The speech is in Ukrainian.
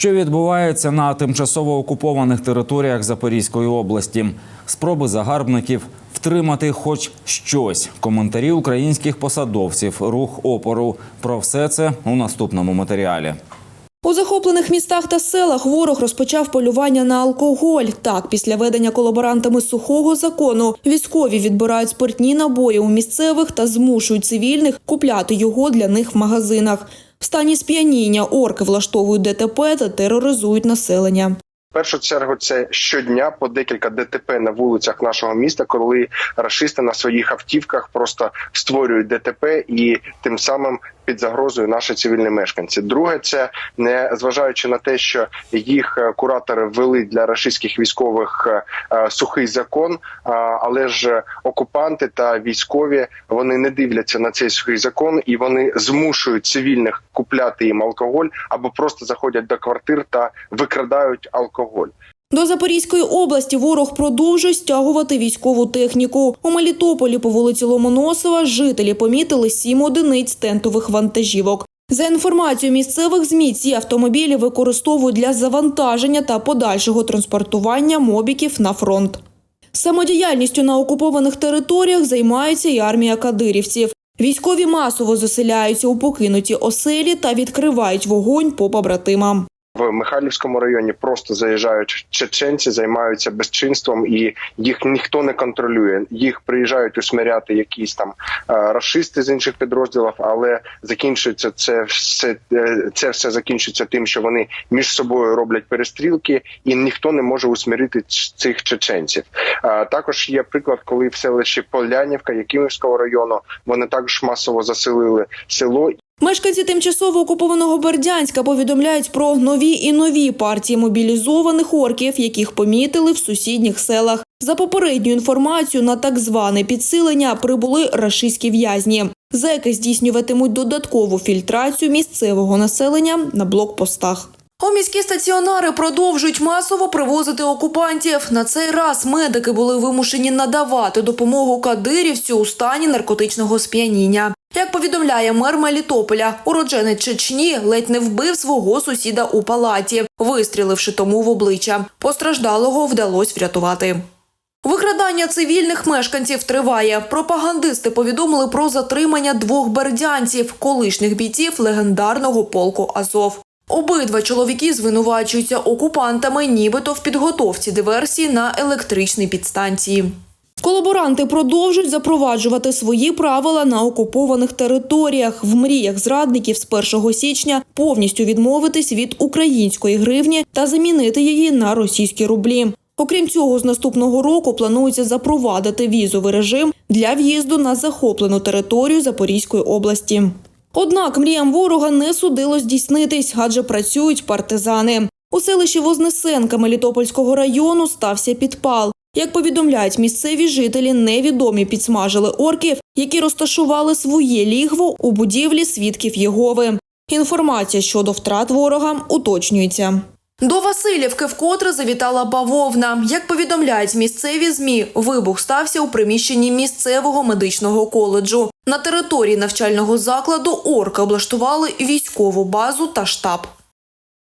Що відбувається на тимчасово окупованих територіях Запорізької області? Спроби загарбників втримати хоч щось. Коментарі українських посадовців, рух опору. Про все це у наступному матеріалі. У захоплених містах та селах ворог розпочав полювання на алкоголь. Так, після ведення колаборантами сухого закону військові відбирають спиртні набої у місцевих та змушують цивільних купляти його для них в магазинах. В стані сп'яніння орки влаштовують ДТП та тероризують населення. В першу чергу це щодня по декілька ДТП на вулицях нашого міста, коли рашисти на своїх автівках просто створюють ДТП і тим самим під загрозою наші цивільні мешканці. Друге, це не зважаючи на те, що їх е, куратори ввели для рашистських військових е, е, сухий закон, але ж окупанти та військові вони не дивляться на цей сухий закон і вони змушують цивільних купляти їм алкоголь або просто заходять до квартир та викрадають алкоголь. До Запорізької області ворог продовжує стягувати військову техніку. У Мелітополі по вулиці Ломоносова жителі помітили сім одиниць тентових вантажівок. За інформацією місцевих ЗМІ, ці автомобілі використовують для завантаження та подальшого транспортування мобіків на фронт. Самодіяльністю на окупованих територіях займається і армія кадирівців. Військові масово заселяються у покинуті оселі та відкривають вогонь по побратимам. В Михайлівському районі просто заїжджають чеченці, займаються безчинством, і їх ніхто не контролює. Їх приїжджають усмиряти якісь там е, рашисти з інших підрозділів, але закінчується це все е, це все закінчується тим, що вони між собою роблять перестрілки, і ніхто не може усмирити цих чеченців. Е, Також є приклад, коли в селищі Полянівка Якимівського району вони також масово заселили село Мешканці тимчасово окупованого Бердянська повідомляють про нові і нові партії мобілізованих орків, яких помітили в сусідніх селах. За попередню інформацію на так зване підсилення прибули рашистські в'язні. Зеки здійснюватимуть додаткову фільтрацію місцевого населення на блокпостах. У міські стаціонари продовжують масово привозити окупантів. На цей раз медики були вимушені надавати допомогу кадирівцю у стані наркотичного сп'яніння. Як повідомляє мер Мелітополя, уродженець Чечні ледь не вбив свого сусіда у палаті, вистріливши тому в обличчя. Постраждалого вдалося врятувати. Викрадання цивільних мешканців триває. Пропагандисти повідомили про затримання двох бердянців, колишніх бійців легендарного полку Азов. Обидва чоловіки звинувачуються окупантами, нібито в підготовці диверсії на електричній підстанції. Колаборанти продовжують запроваджувати свої правила на окупованих територіях. В мріях зрадників з 1 січня повністю відмовитись від української гривні та замінити її на російські рублі. Окрім цього, з наступного року планується запровадити візовий режим для в'їзду на захоплену територію Запорізької області. Однак мріям ворога не судило здійснитись, адже працюють партизани. У селищі Вознесенка Мелітопольського району стався підпал. Як повідомляють місцеві жителі, невідомі підсмажили орків, які розташували своє лігво у будівлі свідків Єгови. Інформація щодо втрат ворога уточнюється. До Васильівки вкотре завітала бавовна. Як повідомляють місцеві змі, вибух стався у приміщенні місцевого медичного коледжу. На території навчального закладу орки облаштували військову базу та штаб.